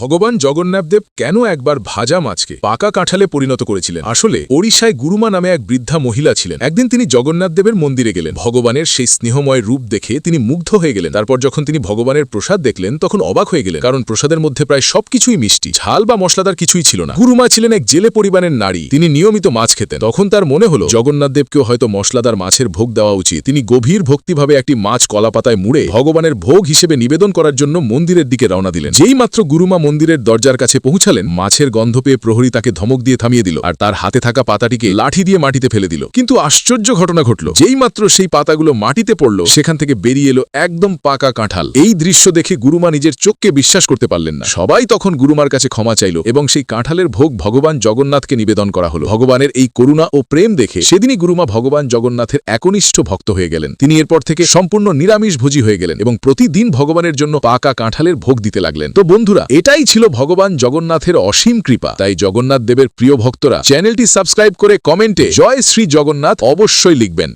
ভগবান জগন্নাথদেব কেন একবার ভাজা মাছকে পাকা কাঁঠালে পরিণত করেছিলেন? আসলে, ওড়িশায় গুরুমা নামে এক বৃদ্ধা মহিলা ছিলেন। একদিন তিনি জগন্নাথদেবের মন্দিরে গেলেন। ভগবানের সেই স্নেহময় রূপ দেখে তিনি মুগ্ধ হয়ে গেলেন। তারপর যখন তিনি ভগবানের প্রসাদ দেখলেন, তখন অবাক হয়ে গেলেন, কারণ প্রসাদের মধ্যে প্রায় সবকিছুই মিষ্টি। ঝাল বা মশলাদার কিছুই ছিল না। গুরুমা ছিলেন এক জেলে পরিবারের নারী। তিনি নিয়মিত মাছ খেতেন। তখন তার মনে হলো জগন্নাথদেবকেও হয়তো মশলাদার মাছের ভোগ দেওয়া উচিত। তিনি গভীর ভক্তিভাবে একটি মাছ কলাপাতায় মুড়ে ভগবানের ভোগ হিসেবে নিবেদন করার জন্য মন্দিরের দিকে রওনা দিলেন। যেই মাত্র গুরুমা মন্দিরের দরজার কাছে পৌঁছালেন, মাছের গন্ধ পেয়ে প্রহরী তাকে ধমক দিয়ে থামিয়ে দিল আর তার হাতে থাকা পাতাটিকে লাঠি দিয়ে মাটিতে ফেলে দিল। কিন্তু আশ্চর্য ঘটনা ঘটল, যেই মাত্র সেই পাতাগুলো মাটিতে পড়ল, সেখান থেকে বেরিয়ে এলো একদম পাকা কাঁঠাল। এই দৃশ্য দেখে গুরুমা নিজের চোখকে বিশ্বাস করতে পারলেন না। সবাই তখন গুরুমার কাছে ক্ষমা চাইল এবং সেই কাঁঠালের ভোগ ভগবান জগন্নাথকে নিবেদন করা হলো। ভগবানের এই করুণা ও প্রেম দেখে সেদিনই গুরুমা ভগবান জগন্নাথের একনিষ্ঠ ভক্ত হয়ে গেলেন। তিনি এরপর থেকে সম্পূর্ণ নিরামিষ ভোজী হয়ে গেলেন এবং প্রতিদিন ভগবানের জন্য পাকা কাঁঠালের ভোগ দিতে লাগলেন। তো বন্ধুরা, এটাই ছিল ভগবান জগন্নাথের অসীম কৃপা। তাই জগন্নাথ দেবের প্রিয় ভক্তরা চ্যানেলটি সাবস্ক্রাইব করে কমেন্টে জয় শ্রী জগন্নাথ অবশ্যই লিখবেন।